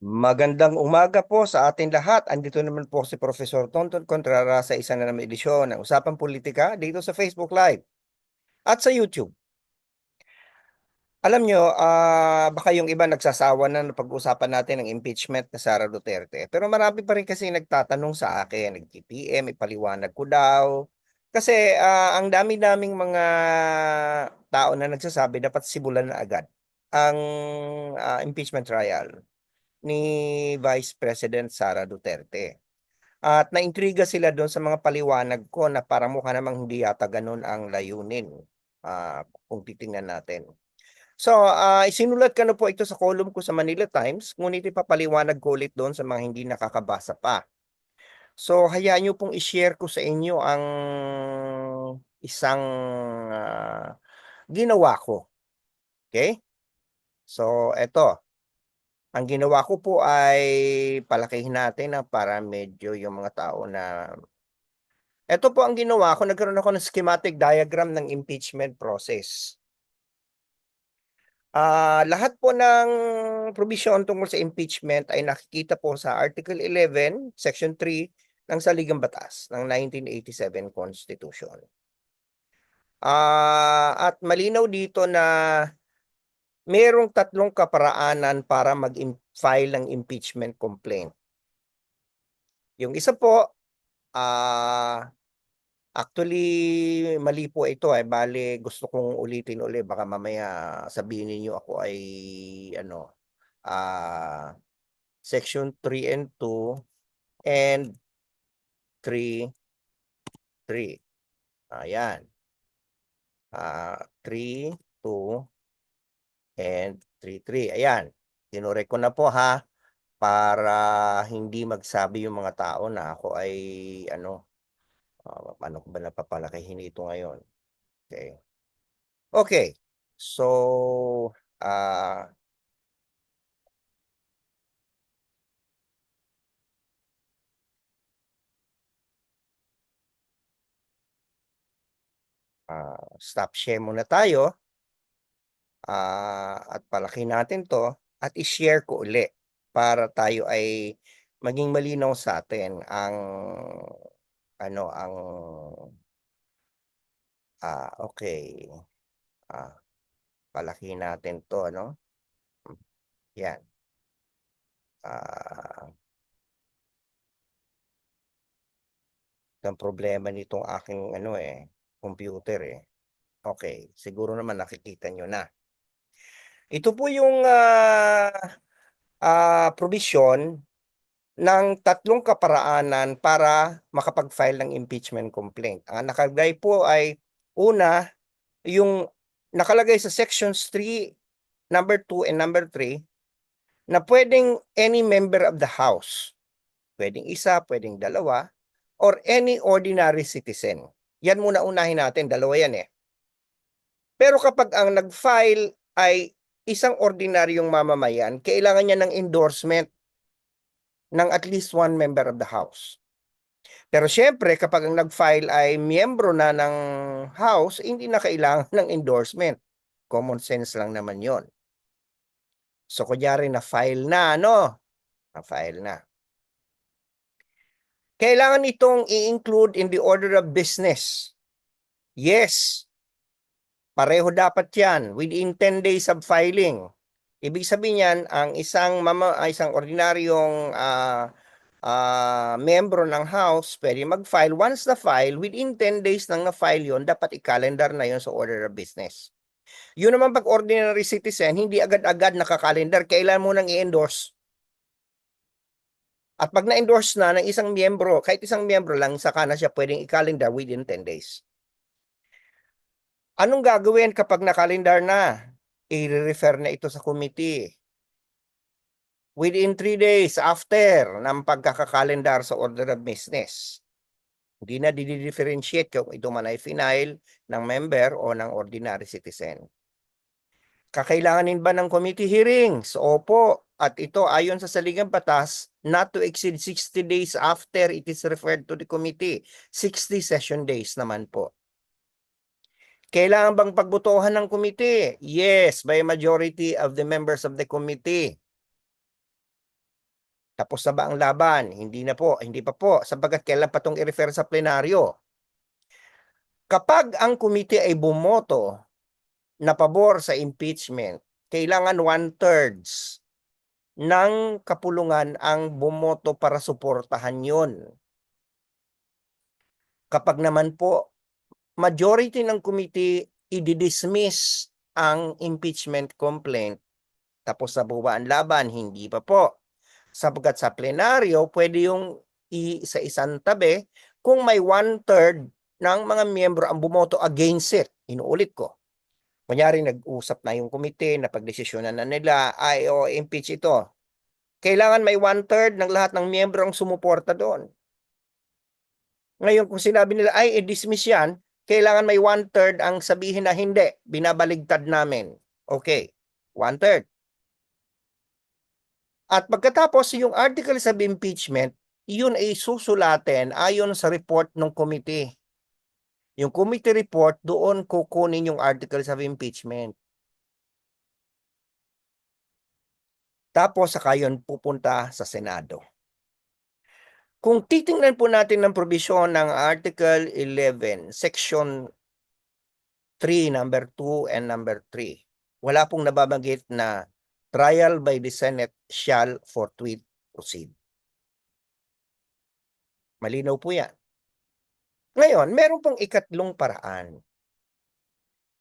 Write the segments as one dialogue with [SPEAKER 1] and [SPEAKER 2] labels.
[SPEAKER 1] Magandang umaga po sa ating lahat. Andito naman po si Professor Tonton Contrara sa isa na naman edisyon ng Usapang Politika dito sa Facebook Live at sa YouTube. Alam nyo, ah, baka yung iba nagsasawa na pag-usapan natin ng impeachment na Sara Duterte. Pero marami pa rin kasi nagtatanong sa akin, nag-TPM, ipaliwanag ko daw. Kasi ah, ang dami-daming mga tao na nagsasabi dapat simulan na agad ang ah, impeachment trial ni Vice President Sara Duterte. At naintriga sila doon sa mga paliwanag ko na parang mukha namang hindi yata ganun ang layunin ah, kung titingnan natin. So, ah, isinulat ko na po ito sa column ko sa Manila Times, ngunit ipapaliwanag ko ulit doon sa mga hindi nakakabasa pa. So, hayaan nyo pong i-share ko sa inyo ang isang ah, ginawa ko. Okay? So, eto. Ang ginawa ko po ay palakihin natin na para medyo yung mga tao na ito po ang ginawa ko, nagkaroon ako ng schematic diagram ng impeachment process. Ah, lahat po ng provision tungkol sa impeachment ay nakikita po sa Article 11, Section 3 ng Saligang Batas ng 1987 Constitution. Ah, at malinaw dito na merong tatlong kaparaanan para mag-file ng impeachment complaint. Yung isa po, ah actually mali po ito eh. Bale gusto kong ulitin uli baka mamaya sabihin niyo ako ay ano ah section 3 and 2 and 3 3 ayan. Ah 3 2 and 3 3 ayan tinure ko na po ha para hindi magsabi yung mga tao na ako ay ano uh, paano ko ba napapalakihin ito ngayon? Okay. Okay. So, ah ah, stop share muna tayo. Ah, at palaki natin 'to at i-share ko uli para tayo ay maging malinaw sa atin ang ano ang ah okay. Ah, palaki natin 'to ano. Yan. Ah ang problema nitong aking ano eh, computer eh. Okay, siguro naman nakikita nyo na. Ito po yung ah ah, provision ng tatlong kaparaanan para makapag-file ng impeachment complaint. Ang nakalagay po ay una, yung nakalagay sa sections 3, number 2 and number 3 na pwedeng any member of the house, pwedeng isa, pwedeng dalawa, or any ordinary citizen. Yan muna unahin natin, dalawa yan eh. Pero kapag ang nag-file ay isang ordinaryong mamamayan, kailangan niya ng endorsement ng at least one member of the house. Pero syempre, kapag ang nag-file ay miyembro na ng house, hindi na kailangan ng endorsement. Common sense lang naman yon. So, kunyari na-file na, ano? Na-file na. Kailangan itong i-include in the order of business. Yes. Pareho dapat yan within 10 days of filing. Ibig sabihin niyan, ang isang mama, ah, isang ordinaryong uh, uh, membro ng house pwede mag-file. Once na file, within 10 days nang na-file yon dapat i-calendar na yon sa order of business. Yun naman pag ordinary citizen, hindi agad-agad nakakalendar. Kailan mo nang i-endorse? At pag na-endorse na ng isang miyembro, kahit isang miyembro lang, saka na siya pwedeng i-calendar within 10 days. Anong gagawin kapag nakalendar na? i-refer na ito sa committee. Within 3 days after ng pagkakakalendar sa order of business. Hindi na di-differentiate kung ito man ay final ng member o ng ordinary citizen. Kakailanganin ba ng committee hearings? Opo. At ito ayon sa saligang batas, not to exceed 60 days after it is referred to the committee. 60 session days naman po. Kailangan bang pagbotohan ng komite? Yes, by a majority of the members of the committee. Tapos na ba ang laban? Hindi na po, hindi pa po, sapagat kailan pa itong i-refer sa plenaryo. Kapag ang komite ay bumoto na pabor sa impeachment, kailangan one-thirds ng kapulungan ang bumoto para suportahan yon. Kapag naman po, majority ng committee i-dismiss ang impeachment complaint, tapos ba ang laban? Hindi pa po. Sapagkat sa plenaryo, pwede yung i sa isang tabi kung may one-third ng mga miyembro ang bumoto against it. Inuulit ko. Kunyari, nag-usap na yung komite, napagdesisyonan na nila, ay o impeach ito. Kailangan may one-third ng lahat ng miyembro ang sumuporta doon. Ngayon, kung sinabi nila, ay, i-dismiss yan, kailangan may one-third ang sabihin na hindi, binabaligtad namin. Okay, one-third. At pagkatapos, yung articles of impeachment, yun ay susulatin ayon sa report ng committee. Yung committee report, doon kukunin yung articles of impeachment. Tapos saka yun pupunta sa Senado. Kung titingnan po natin ng probisyon ng Article 11, Section 3, number 2 and number 3, wala pong nababanggit na trial by the Senate shall forthwith proceed. Malinaw po yan. Ngayon, meron pong ikatlong paraan.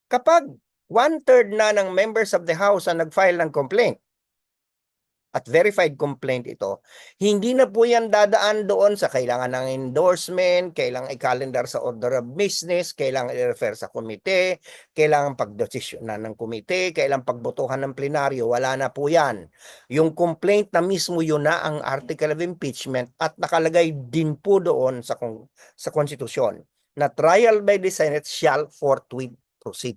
[SPEAKER 1] Kapag one-third na ng members of the House ang nag-file ng complaint, at verified complaint ito, hindi na po yan dadaan doon sa kailangan ng endorsement, kailangan i-calendar sa order of business, kailangan i-refer sa komite, kailangan pagdesisyon na ng komite, kailangan pagbotohan ng plenaryo, wala na po yan. Yung complaint na mismo yun na ang article of impeachment at nakalagay din po doon sa, sa konstitusyon na trial by the Senate shall forthwith proceed.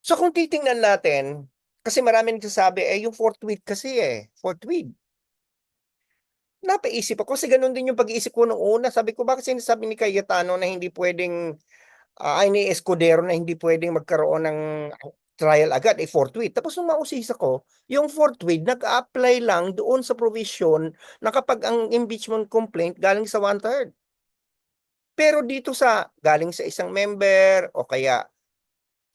[SPEAKER 1] So kung titingnan natin, kasi marami nagsasabi, eh yung forthwith kasi eh, forthwith. Napaisip ako kasi ganun din yung pag-iisip ko nung una. Sabi ko, bakit sinasabi ni Cayetano na hindi pwedeng, uh, ay ni Escudero na hindi pwedeng magkaroon ng trial agad, eh forthwith. Tapos nung mausisa ko, yung forthwith nag-apply lang doon sa provision na kapag ang impeachment complaint galing sa one-third. Pero dito sa galing sa isang member o kaya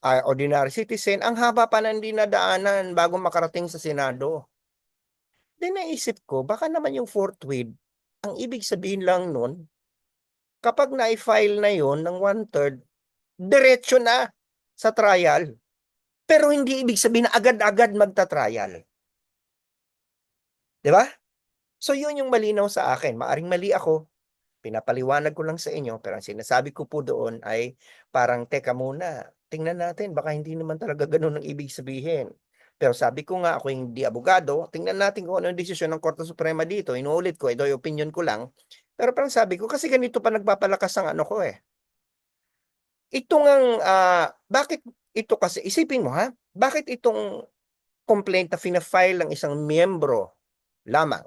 [SPEAKER 1] uh, ordinary citizen, ang haba pa ng dinadaanan bago makarating sa Senado. Then naisip ko, baka naman yung forthwith, ang ibig sabihin lang nun, kapag na-file na yon ng one-third, diretso na sa trial. Pero hindi ibig sabihin na agad-agad magta-trial. Di ba? So yun yung malinaw sa akin. Maaring mali ako. Pinapaliwanag ko lang sa inyo. Pero ang sinasabi ko po doon ay parang teka muna tingnan natin, baka hindi naman talaga ganun ang ibig sabihin. Pero sabi ko nga, ako hindi abogado, tingnan natin kung ano yung desisyon ng Korte Suprema dito. Inuulit ko, ito yung opinion ko lang. Pero parang sabi ko, kasi ganito pa nagpapalakas ang ano ko eh. Ito ngang, uh, bakit ito kasi, isipin mo ha, bakit itong complaint na fina-file ng isang miyembro lamang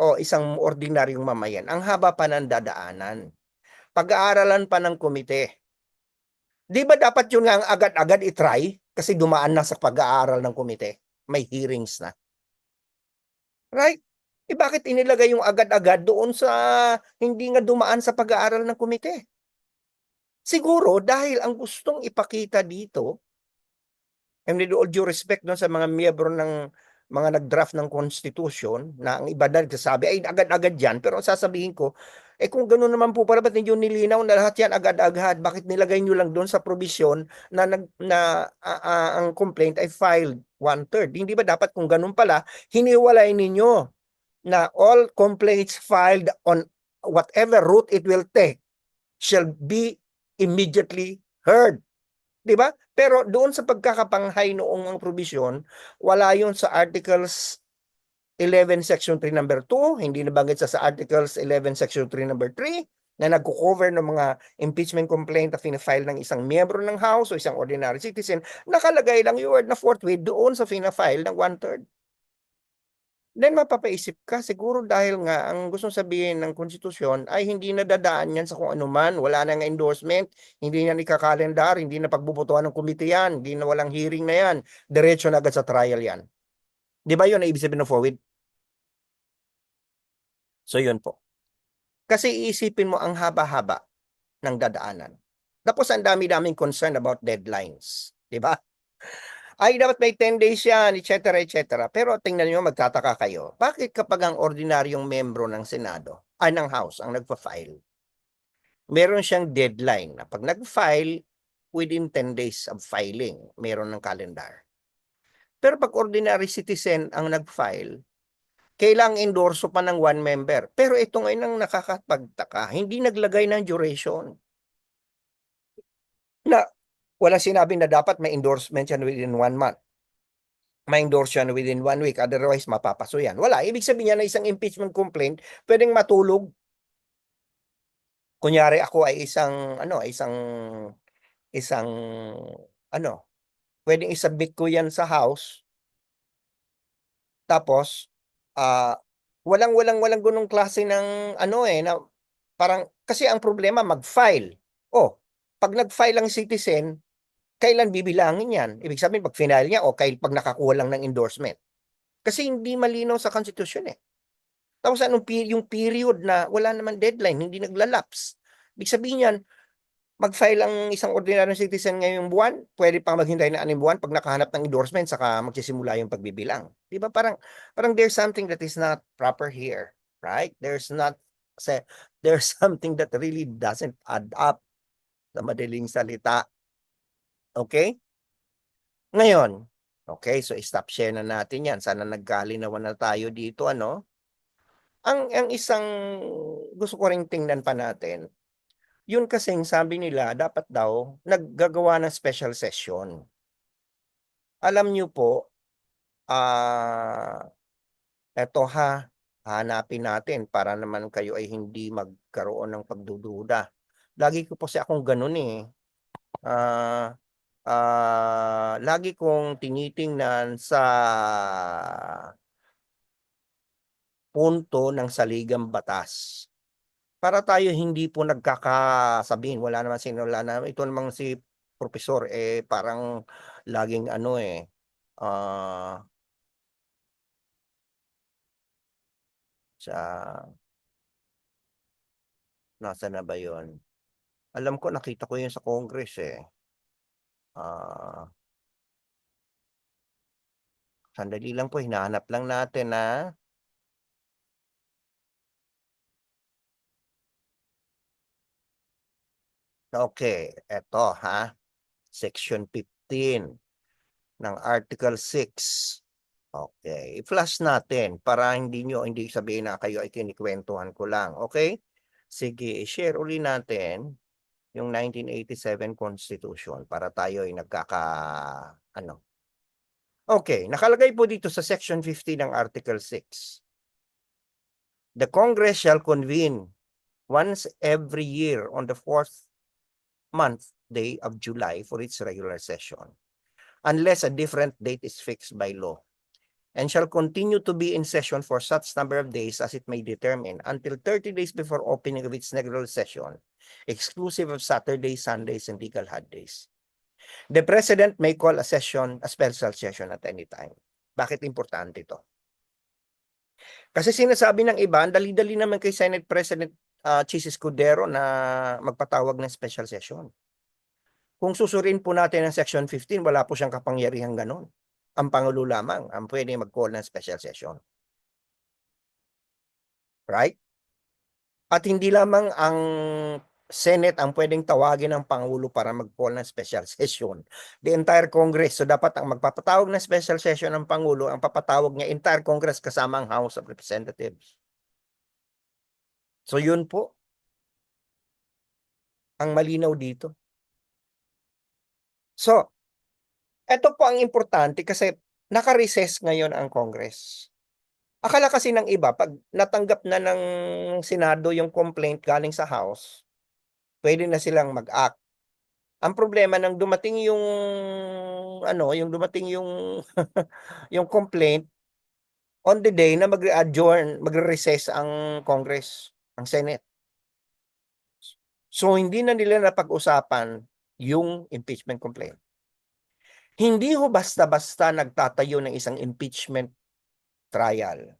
[SPEAKER 1] o isang ordinaryong mamayan, ang haba pa ng dadaanan. Pag-aaralan pa ng komite Di ba dapat yun nga ang agad-agad itry? Kasi dumaan na sa pag-aaral ng komite. May hearings na. Right? Eh bakit inilagay yung agad-agad doon sa hindi nga dumaan sa pag-aaral ng komite? Siguro dahil ang gustong ipakita dito, and with all due respect no, sa mga miyembro ng mga nag-draft ng constitution na ang iba dahil sabi ay agad-agad yan pero ang sasabihin ko eh kung ganoon naman po para ba't ninyo nilinaw na lahat yan agad-agad? Bakit nilagay nyo lang doon sa provision na, nag, na uh, uh, ang complaint ay filed one-third? Hindi ba dapat kung ganun pala hiniwalay ninyo na all complaints filed on whatever route it will take shall be immediately heard. 'di ba? Pero doon sa pagkakapanghay noong ang provision, wala 'yon sa Articles 11 Section 3 number 2, hindi nabanggit sa sa Articles 11 Section 3 number 3 na nagko-cover ng mga impeachment complaint na fina-file ng isang miyembro ng House o isang ordinary citizen, nakalagay lang yung word na forthwith doon sa fina-file ng one-third. Then mapapaisip ka, siguro dahil nga ang gusto sabihin ng konstitusyon ay hindi nadadaan yan sa kung anuman, wala na nga endorsement, hindi na ikakalendar, hindi na pagbubutuhan ng komite yan, hindi na walang hearing na yan, diretso na agad sa trial yan. Di ba yun ang ibig sabihin ng forward? So yun po. Kasi iisipin mo ang haba-haba ng dadaanan. Tapos ang dami-daming concern about deadlines. Di ba? Ay, dapat may 10 days yan, etc. etc. Pero tingnan nyo, magtataka kayo. Bakit kapag ang ordinaryong membro ng Senado, ay ng House, ang nagpa-file, meron siyang deadline na pag nag-file, within 10 days of filing, meron ng calendar. Pero pag ordinary citizen ang nag-file, kailang endorso pa ng one member. Pero ito ngayon ang nakakapagtaka, hindi naglagay ng duration. Na wala sinabi na dapat may endorsement yan within one month. May endorse yan within one week, otherwise mapapaso yan. Wala. Ibig sabihin niya na isang impeachment complaint, pwedeng matulog. Kunyari ako ay isang, ano, isang, isang, ano, pwedeng isubmit ko yan sa house. Tapos, ah, walang, walang, walang gunong klase ng, ano eh, na, parang, kasi ang problema, mag-file. Oh, pag nag-file ang citizen, kailan bibilangin yan? Ibig sabihin, pag final niya o kail, pag nakakuha lang ng endorsement. Kasi hindi malinaw sa constitution eh. Tapos anong yung period na wala naman deadline, hindi naglalapse. Ibig sabihin yan, mag-file ang isang ordinaryong citizen ngayong buwan, pwede pang maghintay na anim buwan pag nakahanap ng endorsement saka magsisimula yung pagbibilang. Di ba? Parang, parang there's something that is not proper here. Right? There's not, say, there's something that really doesn't add up na madaling salita. Okay? Ngayon, okay, so stop share na natin yan. Sana nagkalinawan na tayo dito, ano? Ang, ang isang gusto ko ring tingnan pa natin, yun kasing sabi nila, dapat daw, naggagawa ng special session. Alam niyo po, ah, eto ha, hanapin natin para naman kayo ay hindi magkaroon ng pagdududa. Lagi ko po si akong ganun eh. Ah, ah, lagi kong tinitingnan sa punto ng saligang batas. Para tayo hindi po nagkakasabihin, wala naman sino, wala naman, ito namang si profesor, eh parang laging ano eh, ah, sa, nasa na ba yon? Alam ko, nakita ko yun sa Congress eh. Ah, sandali lang po, hinahanap lang natin na Okay, eto ha. Section 15 ng Article 6. Okay, i-flash natin para hindi nyo, hindi sabihin na kayo ay kinikwentuhan ko lang. Okay? Sige, i-share uli natin yung 1987 Constitution para tayo ay nagkaka, ano. Okay, nakalagay po dito sa Section 15 ng Article 6. The Congress shall convene once every year on the fourth month day of July for its regular session, unless a different date is fixed by law, and shall continue to be in session for such number of days as it may determine until 30 days before opening of its regular session, exclusive of Saturdays, Sundays, and legal holidays. The President may call a session, a special session at any time. Bakit importante ito? Kasi sinasabi ng iba, ang dali-dali naman kay Senate President uh, Chis Escudero na magpatawag ng special session. Kung susurin po natin ang Section 15, wala po siyang kapangyarihan ganon. Ang Pangulo lamang ang pwede mag-call ng special session. Right? At hindi lamang ang Senate ang pwedeng tawagin ng Pangulo para mag-call ng special session. The entire Congress. So dapat ang magpapatawag ng special session ng Pangulo, ang papatawag niya entire Congress kasama ang House of Representatives. So yun po. Ang malinaw dito. So, ito po ang importante kasi naka-recess ngayon ang Congress. Akala kasi ng iba, pag natanggap na ng Senado yung complaint galing sa House, pwede na silang mag-act. Ang problema nang dumating yung ano, yung dumating yung yung complaint on the day na mag-adjourn, magre-recess ang Congress, ang Senate. So hindi na nila napag-usapan yung impeachment complaint. Hindi ho basta-basta nagtatayo ng isang impeachment trial.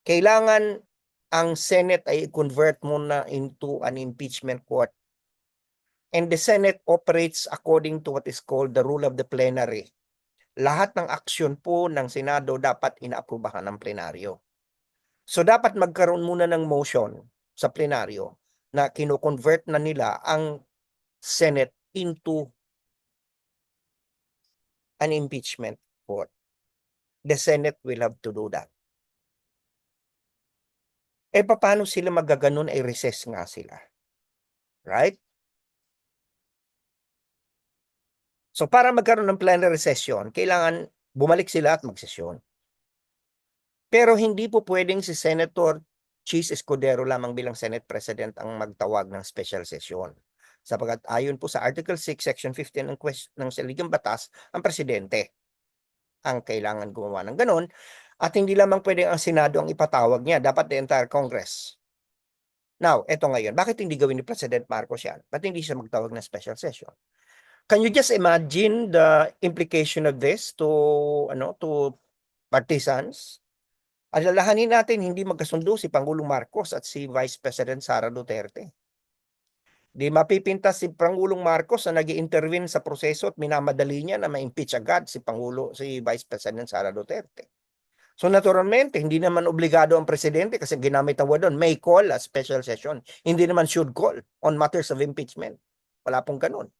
[SPEAKER 1] Kailangan ang Senate ay convert muna into an impeachment court. And the Senate operates according to what is called the rule of the plenary. Lahat ng aksyon po ng Senado dapat inaaprubahan ng plenaryo. So dapat magkaroon muna ng motion sa plenaryo na kino-convert na nila ang Senate into an impeachment court. The Senate will have to do that. Eh paano sila magaganon ay recess nga sila. Right? So para magkaroon ng plenary session, kailangan bumalik sila at magsesyon. Pero hindi po pwedeng si Senator Cheese Escudero lamang bilang Senate President ang magtawag ng special session. Sapagat ayon po sa Article 6, Section 15 ng, quest- ng Saligang Batas, ang Presidente ang kailangan gumawa ng ganon. At hindi lamang pwedeng ang Senado ang ipatawag niya, dapat the entire Congress. Now, eto ngayon, bakit hindi gawin ni President Marcos yan? Ba't hindi siya magtawag ng special session? Can you just imagine the implication of this to ano to partisans? Alalahanin natin hindi magkasundo si Pangulong Marcos at si Vice President Sara Duterte. Di mapipintas si Pangulong Marcos na nag intervene sa proseso at minamadali niya na ma-impeach agad si Pangulo si Vice President Sara Duterte. So naturalmente, hindi naman obligado ang presidente kasi ginamit ang doon, may call a special session. Hindi naman should call on matters of impeachment. Wala pong ganun.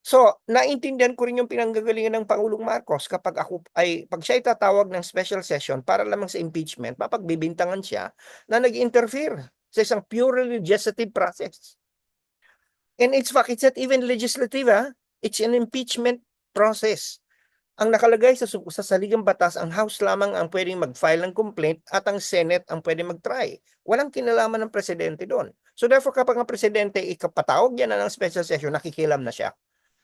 [SPEAKER 1] So, naintindihan ko rin yung pinanggagalingan ng Pangulong Marcos kapag ako ay pag siya itatawag ng special session para lamang sa impeachment, mapagbibintangan siya na nag-interfere sa isang purely legislative process. And it's fact, it's not even legislative, ha? It's an impeachment process. Ang nakalagay sa, sa saligang batas, ang House lamang ang pwedeng mag-file ng complaint at ang Senate ang pwedeng mag-try. Walang kinalaman ng presidente doon. So therefore, kapag ang presidente ikapatawag yan na ng special session, nakikilam na siya.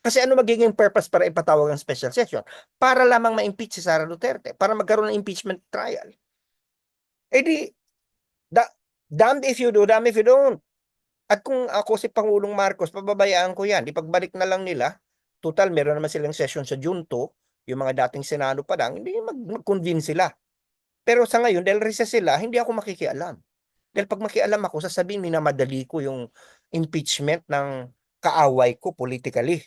[SPEAKER 1] Kasi ano magiging purpose para ipatawag ang special session? Para lamang ma-impeach si Sara Duterte, para magkaroon ng impeachment trial. Eh di, da, damned if you do, damned if you don't. At kung ako si Pangulong Marcos, pababayaan ko yan. Di pagbalik na lang nila, total meron naman silang session sa Junto, yung mga dating Senado pa lang, hindi mag- mag-convince sila. Pero sa ngayon, dahil recess sila, hindi ako makikialam. Dahil pag makialam ako, sasabihin minamadali ko yung impeachment ng kaaway ko politically,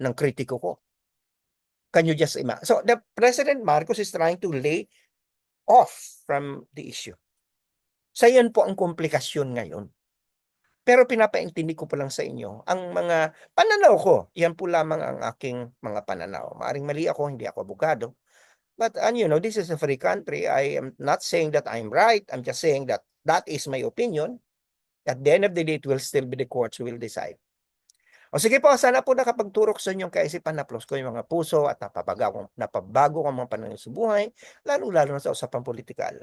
[SPEAKER 1] ng kritiko ko. Can you just imagine? So, the President Marcos is trying to lay off from the issue. Sa yan po ang komplikasyon ngayon. Pero pinapaintindi ko po lang sa inyo, ang mga pananaw ko, yan po lamang ang aking mga pananaw. Maaring mali ako, hindi ako abogado. But, and you know, this is a free country. I am not saying that I'm right. I'm just saying that that is my opinion. At the end of the day, it will still be the courts who will decide. O sige po, sana po nakapagturok sa inyong kaisipan na plus ko yung mga puso at napabago, napabago ang mga pananaw sa buhay, lalo-lalo na sa usapang politikal.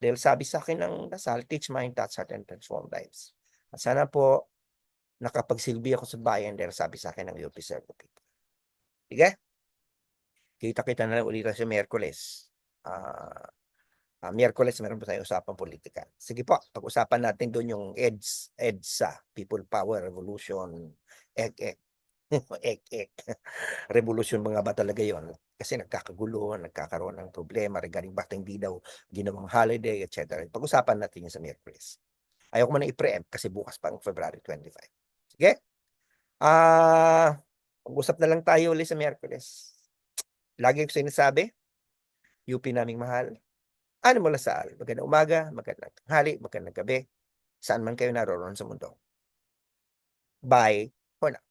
[SPEAKER 1] Dahil sabi sa akin ng dasal, teach mind, touch heart, and transform lives. At sana po, nakapagsilbi ako sa bayan dahil sabi sa akin ng UP Serve the People. Sige? Kita-kita na lang ulit sa Miyerkules. Ah, ah, Miyerkules, meron po tayong usapang politika. Sige po, pag-usapan natin doon yung EDS, EDSA, People Power Revolution, ek ek. ek ek. Revolution mga ba talaga yon? Kasi nagkakagulo, nagkakaroon ng problema regarding bakit hindi daw ginawang holiday, etc. Pag-usapan natin yun sa Miyerkules. Ayaw ko man i-preempt kasi bukas pa ang February 25. Sige? Ah, pag-usap na lang tayo ulit sa Miyerkules. Lagi ko sinasabi, UP naming mahal. Ano mo Lasal? Magandang umaga, magandang tanghali, magandang gabi. Saan man kayo naroon sa mundo. Bye for now.